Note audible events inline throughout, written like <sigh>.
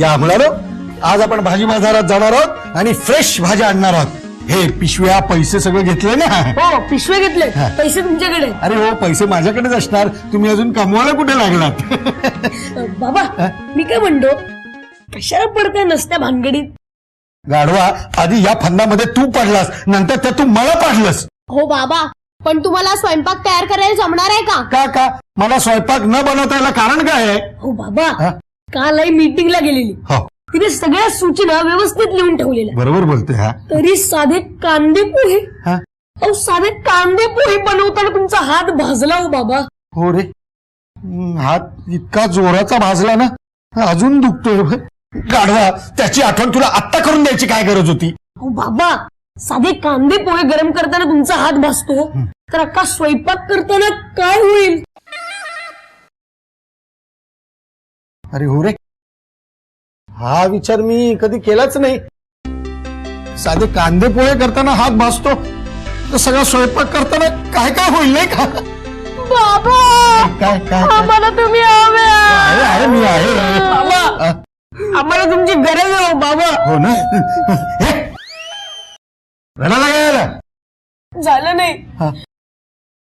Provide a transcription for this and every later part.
या मुलानो आज आपण भाजी बाजारात जाणार आहोत आणि फ्रेश भाज्या आणणार आहोत. हे पिशव्या पैसे सगळे घेतले ना? हो पिशवे घेतले. पैसे तुमच्याकडे. अरे हो पैसे माझ्याकडेच असणार. तुम्ही अजून कमवायला कुठे लागलात? बाबा मी काय म्हणतो? कशाला पडताय नसत्या भानगडीत? गाढवा आधी या फंदामध्ये तू पडलास नंतर त्या तू मला पाडलंस. हो बाबा पण तुम्हाला स्वयंपाक तयार करायला जमणार आहे का? का का? मला स्वयंपाक न बनवता याला कारण काय आहे? हो बाबा हा? काल आई मीटिंगला गेलेली. हो. तिने सगळ्या सूचना व्यवस्थित लिहून ठेवलेल्या. बरोबर बोलते हा. तरी साधे कांदे पोहे. हा? अहो साधे कांदे पोहे बनवताना तुमचा हात भाजला हो बाबा. हो रे. हम्म, हात इतका जोराचा भाजला ना अजून दुखतोय गाढवा त्याची आठवण तुला आत्ता करून द्यायची काय गरज होती? हो बाबा साधे कांदे पोहे गरम करताना तुमचा हात भासतो तर अक्का स्वयंपाक करताना काय होईल? अरे हो रे. हा विचार मी कधी केलाच नाही. साधे कांदे पोहे करताना हात भासतो. तर सगळा स्वयंपाक करताना काय काय होईल नाही का? बाबा काय काय आम्हाला तुम्ही हवे आहे आहे, मी आहे. बाबा आम्हाला तुमची गरज आहे हो बाबा. हो ना? हे, रडायला काय आला? झालं नाही. हा.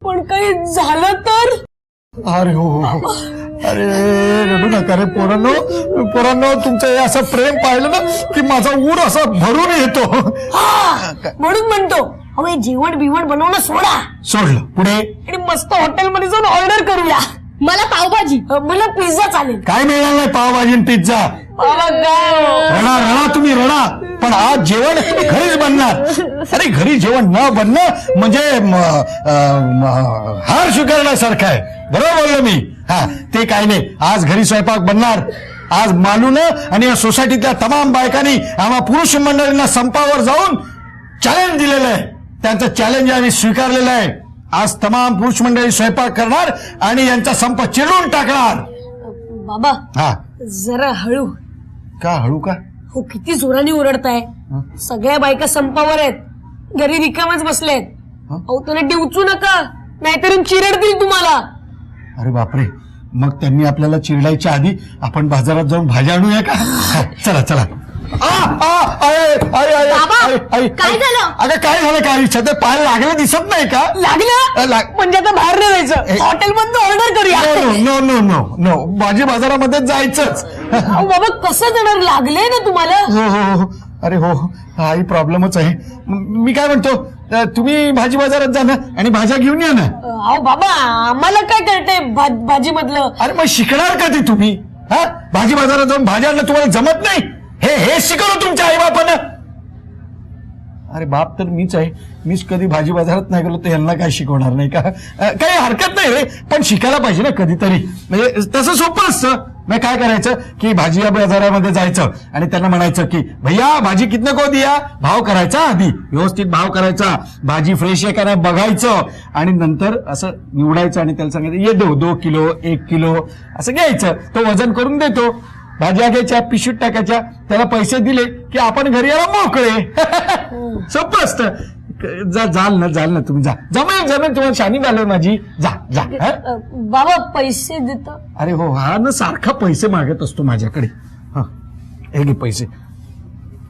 पण काही झालं तर? अरे हो हो. अरे रडू नका रे पोरांनो. पोरांनो तुमचं हे असं प्रेम पाहिलं ना की माझा ऊर असा भरून येतो. हा, म्हणून म्हणतो. अहो हे जेवण बिवण बनवणं सोडा. सोडलं. पुढे? आणि मस्त हॉटेलमध्ये जाऊन ऑर्डर करूया. मला पावभाजी. अ, मला पिझ्झा चालेल. काय मिळणार नाही पावभाजी आणि पिझ्झा? रडा रडा तुम्ही रडा. पण आज जेवण घरीच बनणार. अरे घरी जेवण न बनणं म्हणजे म, अ, म, हार स्वीकारण्यासारखं आहे. बरोबर बोललो मी. हा ते काय नाही. आज घरी स्वयंपाक बनणार. आज मालूनं आणि या सोसायटीतल्या तमाम बायकांनी आम्हा पुरुष मंडळींना संपावर जाऊन चॅलेंज दिलेलं आहे. त्यांचं चॅलेंज आम्ही स्वीकारलेलं आहे. आज तमाम पुरुष मंडळी स्वयंपाक करणार आणि यांचा संप चिरडून टाकणार. बाबा हा. जरा हळू. का हळू का? हो किती जोराने ओरडताय. सगळ्या बायका संपावर आहेत. घरी रिकामच हं? अहो त्यांना डिवचू नका. नाहीतर चिरडतील तुम्हाला. अरे बापरे. मग त्यांनी आपल्याला चिरडायच्या आधी आपण बाजारात जाऊन भाज्या आणूया का? चला चला. बाबा, काय. झालं? अगं काय झालं काय? पाय लागलं दिसत नाही का? लागलं? लाग- म्हणजे आता बाहेर नाही जायचं. हॉटेल मध्ये ऑर्डर करूया. नो नो नो नो भाजी बाजारामध्ये जायचंच. अहो बाबा कसं जाणार? लागले ना तुम्हाला? हो हो हो. अरे हो हाही प्रॉब्लेमच आहे. म- मी काय म्हणतो? अ, तुम्ही भाजी बाजारात जा ना आणि भाज्या घेऊन या ना. अहो बाबा आम्हाला काय कळतंय भाजी मधलं अरे मग शिकणार कधी तुम्ही? हा? भाजी बाजारात जाऊन भाज्या आणणं तुम्हाला जमत नाही? हे हे शिकवलं तुमच्या आई बापानं अरे बाप तर मीच आहे. मीच कधी भाजी बाजारात नाही गेलो तर यांना काय शिकवणार नाही का? अ, काही हरकत नाही रे पण शिकायला पाहिजे ना कधीतरी. म्हणजे तसं सोपं असतं. मग काय करायचं? की भाजी या बाजारामध्ये जायचं आणि त्यांना म्हणायचं की भैया भाजी कितनं को दिया? भाव करायचा आधी. व्यवस्थित भाव करायचा. भाजी फ्रेश आहे का नाही बघायचं. आणि नंतर असं निवडायचं आणि त्याला सांगायचं ये दो दो किलो एक किलो. असं घ्यायचं. तो वजन करून देतो. भाज्या घ्यायच्या पिशवीत टाकायच्या त्याला पैसे दिले की आपण घरी यायला मोकळे. <laughs> सोपं असतं जा जाल ना जाल ना तुम्ही जा. जमेल जमेल तुम्हाला शानी झालं माझी. जा जा हं? बाबा पैसे देत. अरे हो हा ना सारखा पैसे मागत असतो माझ्याकडे. हं. हे घे पैसे.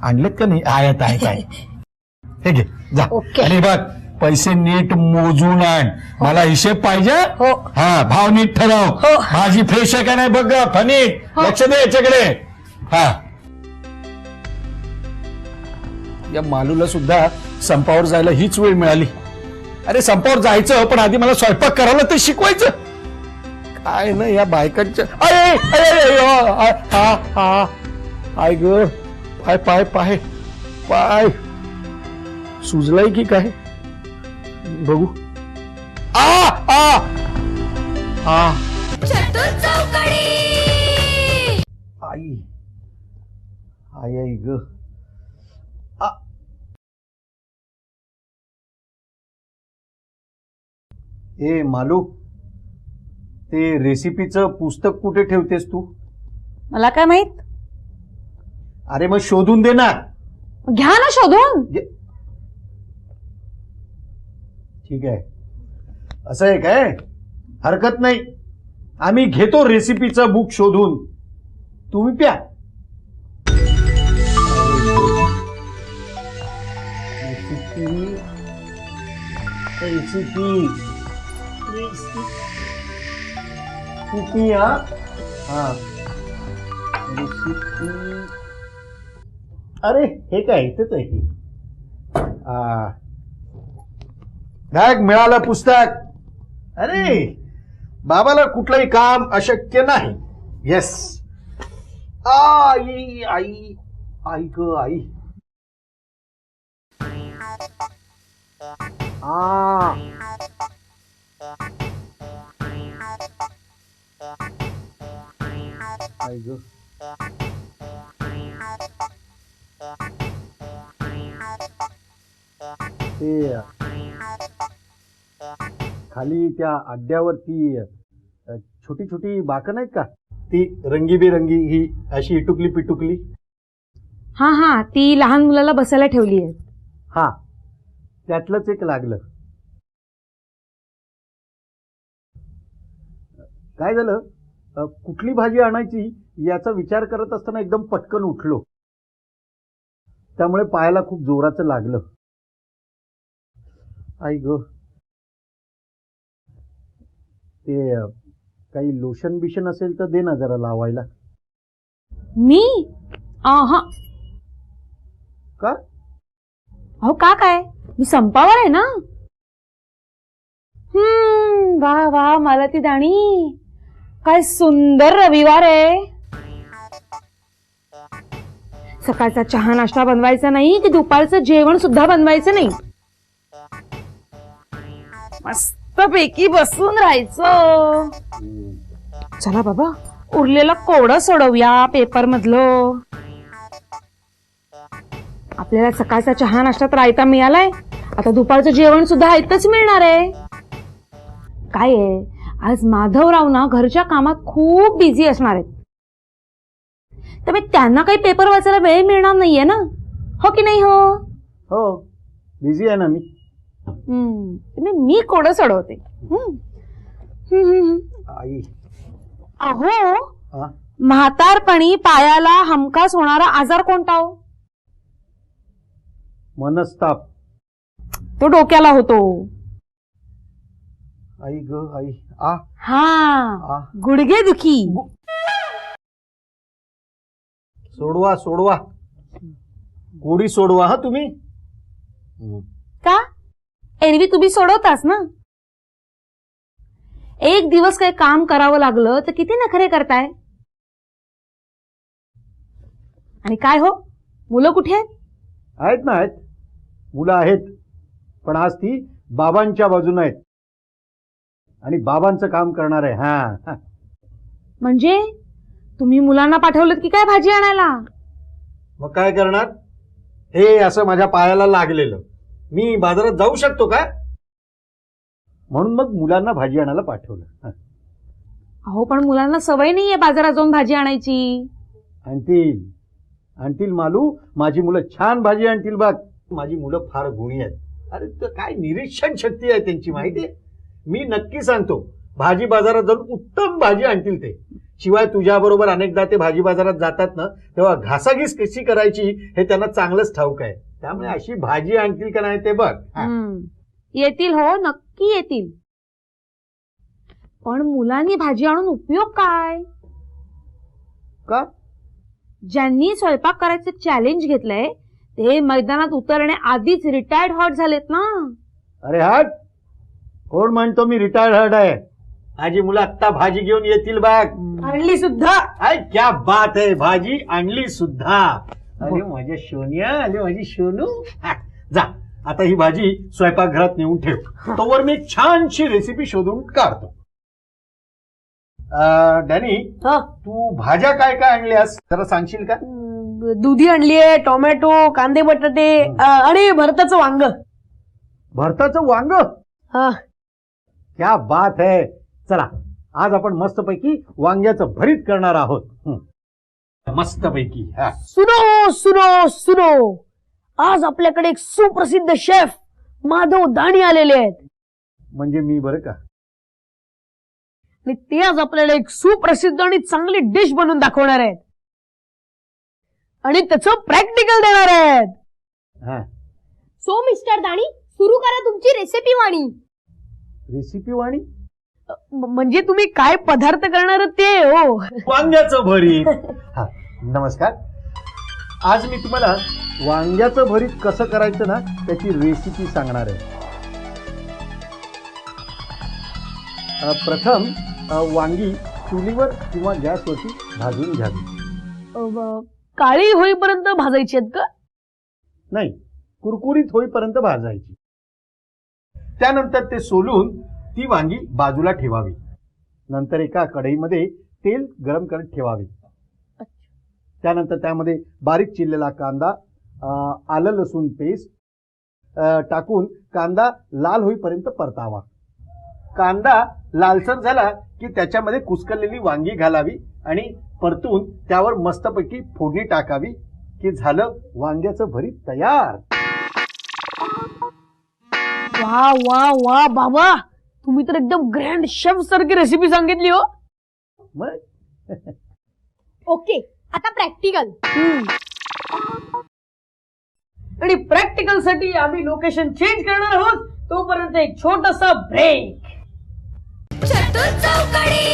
आणलेत का नाही? आहेत आहेत आहेत. <laughs> हे घे जा. ओके. आणि बघ पैसे नीट मोजून आण. मला हिशेब पाहिजे? हो. हा भाव नीट ठरव. हो. भाजी फ्रेश आहे का नाही बघ ग, फनीट लक्ष दे याच्याकडे. हा. या मालूला सुद्धा संपावर जायला हीच वेळ मिळाली. अरे संपावर जायचं पण आधी मला स्वयंपाक करायला ते शिकवायचं. काय ना या बायकांच्या अरे अरे, अरे, अ, आ, हा हा आय ग पाय पाय पाय. पाय. सुजलाय की काय? बघू. आ आ. आ. आई. आई आई ग. ए मालू ते रेसिपीचं पुस्तक कुठे ठेवतेस तू? मला काय माहीत? अरे मग शोधून दे ना. घ्या ना शोधून. ठीक आहे. असं आहे काय? हरकत नाही. आम्ही घेतो रेसिपीचं बुक शोधून. तुम्ही प्या. रेसिपी रेसिपी हा. हा. रेसिपी अरे हे काय? इथंच आहे. की आ. मिळालं पुस्तक. अरे! बाबाला कुठलंही काम अशक्य नाही. येस आई आई आई ग आई. आ. आई ग. ते खाली त्या अड्ड्यावरती छोटी छोटी बाकं नाहीत का? ती रंगीबेरंगी ही अशी इटुकली पिटुकली हा हा ती लहान मुलाला बसायला ठेवली आहे. हा त्यातलंच एक लागलं. काय झालं? अ, कुठली भाजी आणायची याचा विचार करत असताना एकदम पटकन उठलो. त्यामुळे पायाला खूप जोराचं लागलं. आई ग. ते अ, काही लोशन बिशन असेल तर दे ना जरा लावायला. मी? हा. का? अहो का काय? मी संपावर आहे ना? हम्म वा वा मला ती दाणी. काय सुंदर रविवार आहे. सकाळचा चहा नाश्ता बनवायचा नाही की दुपारचं जेवण सुद्धा बनवायचं नाही. मस्तपैकी बसून राहायचं. चला बाबा उरलेलं कोड सोडवूया पेपर मधलं. आपल्याला सकाळचा चहा नाश्ता रायता मिळालाय. आता दुपारचं जेवण सुद्धा आयतच मिळणार आहे. काय आहे? आज माधवराव ना घरच्या कामात खूप बिझी असणार आहेत. त्यामुळे त्यांना काही पेपर वाचायला वेळ मिळणार नाहीये ना? हो की नाही हो? हो बिझी आहे ना मी. मी कोडं सोडवते. आई. अहो म्हातारपणी पायाला हमखास होणारा आजार कोणता हो? मनस्ताप. तो डोक्याला होतो. आई ग आई. आ? हा. गुडघे दुखी. सोडवा सोडवा. गोडी सोडवा हा तुम्ही? का? एरवी तुम्ही सोडवतास ना? एक दिवस काही काम करावं लागलं तर किती नखरे करताय? आणि काय हो? मुलं कुठे आहेत? आहेत ना आहेत. मुलं आहेत. पण आज ती बाबांच्या बाजूने आहेत. आणि बाबांचं काम करणार आहे. हा हा. म्हणजे? तुम्ही मुलांना पाठवलं की काय भाजी आणायला? मग काय करणार? हे असं माझ्या पायाला लागलेलं. मी बाजारात जाऊ शकतो का? म्हणून मग मुलांना भाजी आणायला पाठवलं. हा. अहो पण मुलांना सवय नाहीये बाजारात जाऊन भाजी आणायची. आणतील. आणतील मालू. माझी मुलं छान भाजी आणतील बघ. माझी मुलं फार गुणी आहेत. अरे तर काय निरीक्षण शक्ती आहे त्यांची माहिती आहे? मी नक्की सांगतो भाजी बाजारात जाऊन उत्तम भाजी आणतील ते. शिवाय तुझ्या बरोबर अनेकदा ते भाजी बाजारात जातात ना तेव्हा घासाघीस कशी करायची हे त्यांना चांगलंच ठाऊक आहे. त्यामुळे अशी भाजी आणतील का नाही ते बघ. हम्म. येतील हो नक्की येतील. पण मुलांनी भाजी आणून उपयोग काय? का? ज्यांनी स्वयंपाक करायचं चॅलेंज घेतलंय ते मैदानात उतरण्याआधीच रिटायर्ड हॉट झालेत ना? अरे हट! कोण म्हणतो मी रिटायर्ड हर्ट आहे? माझी मुलं आत्ता भाजी घेऊन येतील बघ. आणली सुद्धा. अरे क्या बात आहे. भाजी आणली सुद्धा. अरे माझ्या सोनिया अरे माझी सोनू हा, जा. आता ही भाजी स्वयंपाकघरात नेऊन ठेव. तोवर मी छानशी रेसिपी शोधून काढतो. अं, डॅनी तू भाज्या काय काय आणल्यास? जरा सांगशील का? दुधी आणलीये टोमॅटो कांदे बटाटे आणि भरताचं वांग. भरताचं वांग? क्या बात है. चला आज आपण मस्तपैकी वांग्याचं भरीत करणार आहोत. हं. मस्तपैकी. हा. सुनो सुनो सुनो. आज आपल्याकडे एक सुप्रसिद्ध शेफ माधव दाणी आलेले आहेत. म्हणजे मी बरं का? आणि ते आज आपल्याला एक सुप्रसिद्ध आणि चांगली डिश बनवून दाखवणार आहेत. आणि त्याचं प्रॅक्टिकल देणार आहेत. हा. सो मिस्टर दाणी सुरू करा तुमची रेसिपी वाणी. रेसिपी वाणी? म्हणजे तुम्ही काय पदार्थ करणार ते हो वांग्याचं भरीत. <laughs> हा नमस्कार. आज मी तुम्हाला वांग्याचं भरीत कसं करायचं ना त्याची रेसिपी सांगणार आहे. अ, प्रथम अ, वांगी चुलीवर किंवा गॅसवरती भाजून घ्यावी. अ, ब- काळी होईपर्यंत भाजायची आहेत का? नाही कुरकुरीत होईपर्यंत भाजायची. त्यानंतर ते सोलून ती वांगी बाजूला ठेवावी. नंतर एका कढईमध्ये तेल गरम करत ठेवावे. त्यानंतर त्यामध्ये बारीक चिरलेला कांदा आलं लसूण पेस्ट टाकून कांदा लाल होईपर्यंत परतावा. कांदा लालसर झाला की त्याच्यामध्ये कुस्करलेली वांगी घालावी आणि परतून त्यावर मस्तपैकी फोडणी टाकावी की झालं वांग्याचं भरीत तयार. वा वा वा बाबा! तुम्ही तर एकदम ग्रँड शेफ सारखी रेसिपी सांगितली हो. मग? ओके आता प्रॅक्टिकल आणि प्रॅक्टिकलसाठी आम्ही लोकेशन चेंज करणार आहोत. तोपर्यंत एक छोटासा ब्रेक चतुर चौकडी.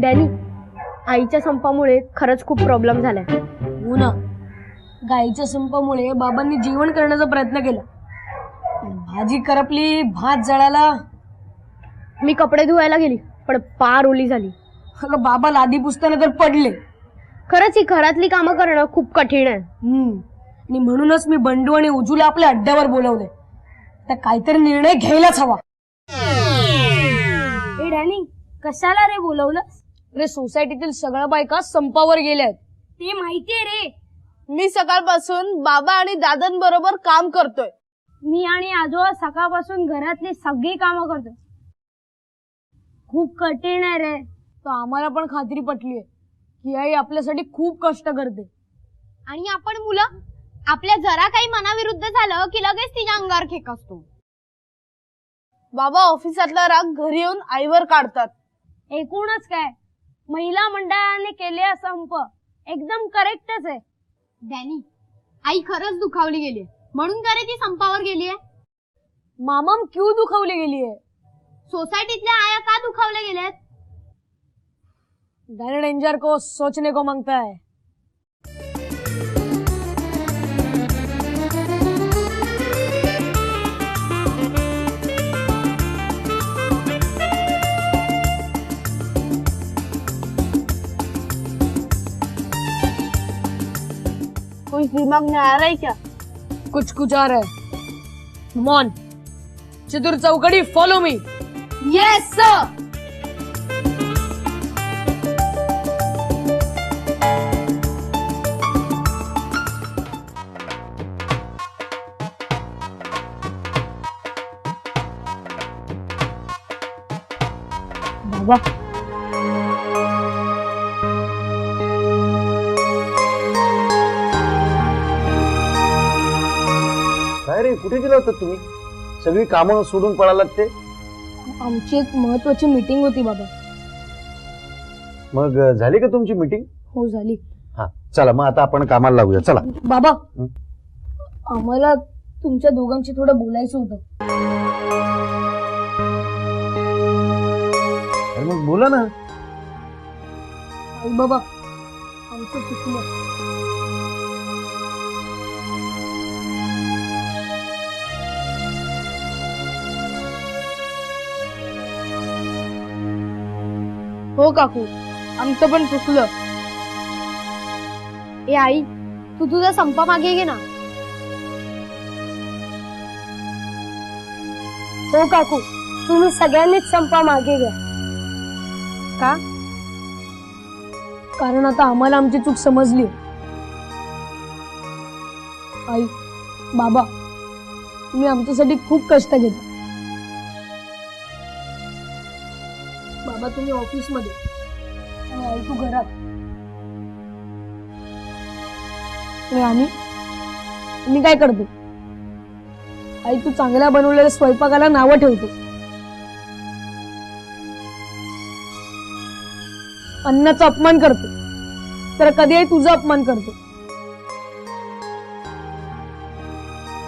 डॅनी आईच्या संपामुळे खरंच खूप प्रॉब्लेम झालाय. हो ना. गाईच्या संपामुळे बाबांनी जेवण करण्याचा प्रयत्न केला. भाजी करपली भात जळाला. मी कपडे धुवायला गेली पण पार ओली झाली. अगं बाबा लादी पुसताना तर पडले. खरंच ही घरातली कामं करणं खूप कठीण आहे. हम्म. आणि म्हणूनच मी बंडू आणि उजूला आपल्या अड्ड्यावर बोलवले तर काहीतरी निर्णय घ्यायलाच हवा. ए डॅनी कशाला रे बोलवलं अरे सोसायटीतील सगळ्या बायका संपावर गेल्यात. ते माहितीये रे. मी सकाळपासून बाबा आणि दादांबरोबर काम करतोय. मी आणि आजोबा सकाळपासून घरातली सगळी कामं करतो खूप कठीण आहे रे. तर आम्हाला पण खात्री पटलीये की आई आपल्यासाठी खूप कष्ट करते. आणि आपण मुलं आपल्या जरा काही मनाविरुद्ध झालं की लगेच तिच्या अंगावर खेक असतो. बाबा ऑफिसातला राग घरी येऊन आईवर काढतात. एकूणच काय? महिला मंडळाने केले संप. एकदम करेक्टच आहे. डॅनी आई खरंच दुखावली गेली म्हणून का रे ती संपावर गेली मामाम क्यू दुखावली गेलीये? सोसायटीतल्या आया का दुखावल्या गेल्यात? डैन डेंजर को सोचने को मांगता है कोई दिमाग में आ रहा है क्या? कुछ कुछ आ रहा है। मॉन चतुर चौकड़ी फॉलो मी येस सर बाबा कुठे गेला होता तुम्ही? सगळी कामं सोडून पळालात ते आमची एक महत्वाची मीटिंग होती बाबा. मग अ, झाली का तुमची मीटिंग हो झाली. हा चला मग आता आपण कामाला लागूया. चला. बाबा हं? आम्हाला तुमच्या दोघांशी थोडं बोलायचं होतं. अरे मग बोला ना. आई बाबा आमचं चुकलं. हो काकू आमचं पण चुकलं. ए आई तू तुझा संप मागे घे ना. हो काकू तुम्ही सगळ्यांनीच संपा मागे घ्या. का? कारण आता आम्हाला आमची चूक समजली. आई बाबा तुम्ही आमच्यासाठी खूप कष्ट घेता. बाबा तुम्ही ऑफिसमध्ये. आणि आई तू घरात. आम्ही मी काय करतो? आई तू चांगल्या बनवलेल्या स्वयंपाकाला नावं ठेवतो. अन्नाचा अपमान करतो. तर कधी आई तुझा अपमान करतो?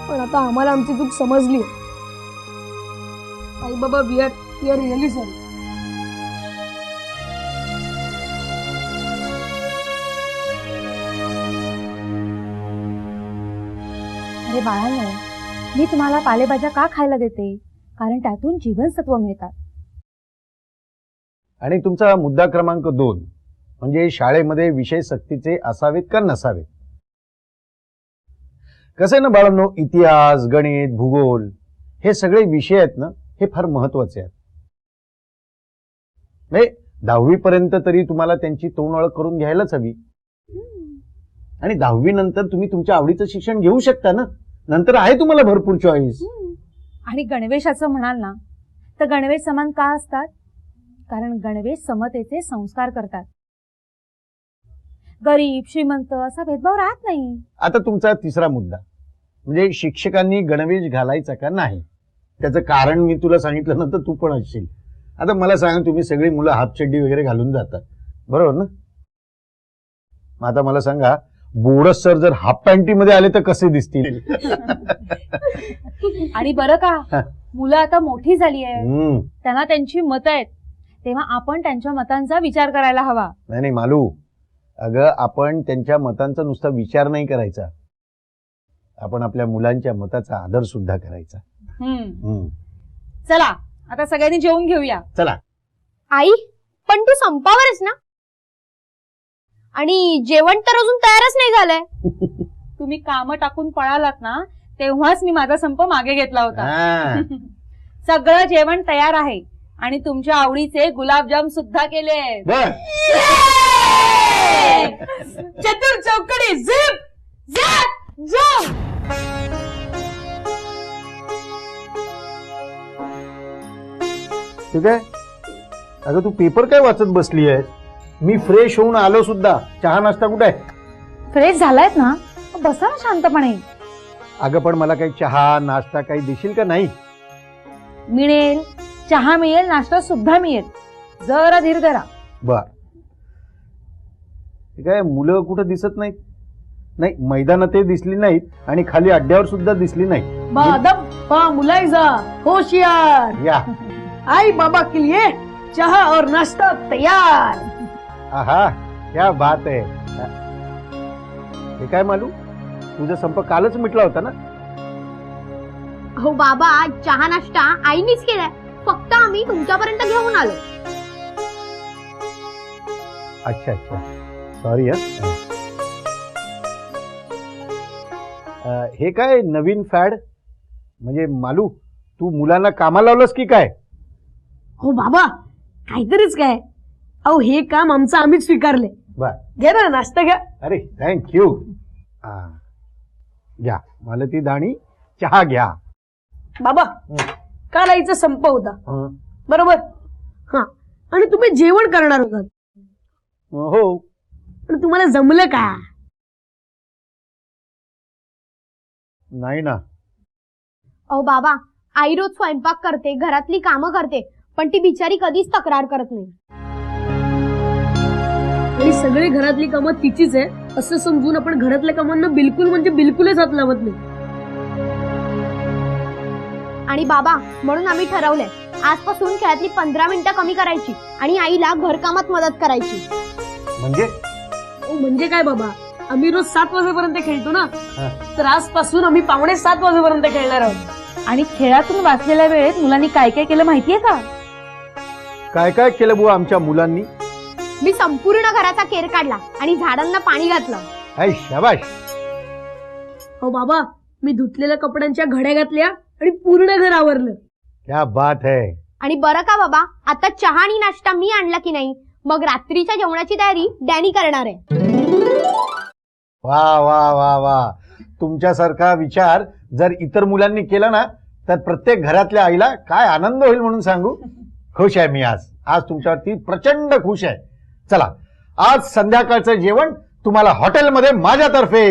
पण आता आम्हाला आमची चूक समजली आई बाबा we are we are really sorry अरे बाळांनो मी तुम्हाला पालेभाज्या का खायला देते? कारण त्यातून जीवनसत्व मिळतात. आणि तुमचा मुद्दा क्रमांक दोन म्हणजे शाळेमध्ये विषय सक्तीचे असावेत का नसावेत? कसं ना बाळांनो इतिहास गणित भूगोल हे सगळे विषय आहेत ना हे फार महत्त्वाचे आहेत. म्हणजे दहावी पर्यंत तरी तुम्हाला त्यांची तोंडओळख करून घ्यायलाच हवी. आणि दहावी नंतर तुम्ही तुमच्या आवडीचं शिक्षण घेऊ शकता ना? नंतर आहे तुम्हाला भरपूर चॉईस आणि गणवेशाचं म्हणाल ना तर गणवेश समान का असतात? कारण गणवेश समतेचे संस्कार करतात. गरीब श्रीमंत असा भेदभाव राहत नाही. आता तुमचा तिसरा मुद्दा. म्हणजे शिक्षकांनी गणवेश घालायचा का नाही? त्याचं कारण मी तुला सांगितलं ना तर तू पण असशील. आता मला सांग तुम्ही सगळी मुलं हाफ चड्डी वगैरे घालून जातात बरोबर ना? आता मला सांगा बोडस सर जर हाफ पॅन्टीमध्ये आले तर कसे दिसतील? <laughs> आणि बरं. का मुलं आता मोठी झाली आहे हम्म. त्यांना त्यांची मतं आहेत. तेव्हा आपण त्यांच्या मतांचा विचार करायला हवा. नाही नाही मालू. अगं आपण त्यांच्या मतांचा नुसता विचार नाही करायचा. आपण आपल्या मुलांच्या मताचा आदर सुद्धा करायचा. हम्म. हम्म. चला आता सगळ्यांनी जेवून घेऊया. चला. आई पण तू संपावरच ना. आणि जेवण तर अजून तयारच नाही झालंय. <laughs> तुम्ही कामं टाकून पळालात ना तेव्हाच मी माझा संप मागे घेतला होता. हा. <laughs> सगळं जेवण तयार आहे आणि तुमच्या आवडीचे गुलाबजाम सुद्धा केले. बर. चतुर चौकडी झिप झप झप! ठीक आहे? अगं तू पेपर काय वाचत बसली आहे मी फ्रेश होऊन आलो सुद्धा. चहा नाश्ता कुठे आहे? फ्रेश झालायत ना? मग बसा ना शांतपणे. अगं पण मला काही चहा नाश्ता काही देशील का नाही? मिळेल. चहा मिळेल नाश्ता सुद्धा मिळेल. जरा धीर धरा. बर. आहे मुलं कुठं दिसत नाहीत? नाही मैदानातही दिसली नाहीत आणि खाली अड्ड्यावर सुद्धा दिसली नाही बादम पा मुलायजा होशियार. या. आई बाबा के लिए चाह और नाश्ता तैयार. आहा क्या बात आहे हे काय मालू? तुझा संप कालच मिटला होता ना? हो बाबा चहा नाश्ता आईनीच केलाय. फक्त आम्ही तुमच्यापर्यंत घेऊन आलो. अच्छा अच्छा. सॉरी हे. काय नवीन फॅड? म्हणजे मालू तू मुलांना कामाला लावलंस की काय? हो बाबा काहीतरीच काय? अहो हे काम आमचं आम्हीच स्वीकारले. बर. घ्या ना नाश्ता घ्या. अरे थँक्यू घ्या. मला ती दाणी चहा घ्या. बाबा काल आईचा संप होता. हं. बरोबर? हा. आणि तुम्ही जेवण करणार होतात. हो. पण तुम्हाला जमलं का? नाही ना. अहो बाबा आई रोज स्वयंपाक करते घरातली कामं करते पण ती बिचारी कधीच तक्रार करत नाही. सगळी घरातली कामं तिचीच आहे. असं समजून आपण घरातल्या कामांना बिलकुल म्हणजे बिलकुलच हात लावत नाही. आणि बाबा म्हणून आम्ही ठरवलंय आजपासून खेळातली पंधरा मिनिटं कमी करायची आणि आईला घरकामात मदत करायची. म्हणजे? म्हणजे काय बाबा? आम्ही रोज सात वाजेपर्यंत खेळतो ना? हा. तर आजपासून आम्ही पावणे सात वाजेपर्यंत खेळणार आहोत. आणि खेळातून वाचलेल्या वेळेत मुलांनी काय काय केलं माहितीये का? काय काय केलं बुवा आमच्या मुलांनी? मी संपूर्ण घराचा केर काढला आणि झाडांना पाणी घातलं. हाय शाबाश हो बाबा मी धुतलेल्या कपड्यांच्या घड्या घातल्या आणि पूर्ण घर आवरलं. क्या बात है. आणि बरं का बाबा आता चहा आणि नाश्ता मी आणला की नाही? मग रात्रीच्या जेवणाची तयारी डॅनी करणार आहे. वा वा वा वा. तुमच्यासारखा विचार जर इतर मुलांनी केला ना तर प्रत्येक घरातल्या आईला काय आनंद होईल म्हणून सांगू? खुश आहे मी आज. आज तुमच्यावरती प्रचंड खुश आहे. चला आज संध्याकाळचं जेवण तुम्हाला हॉटेलमध्ये माझ्यातर्फे.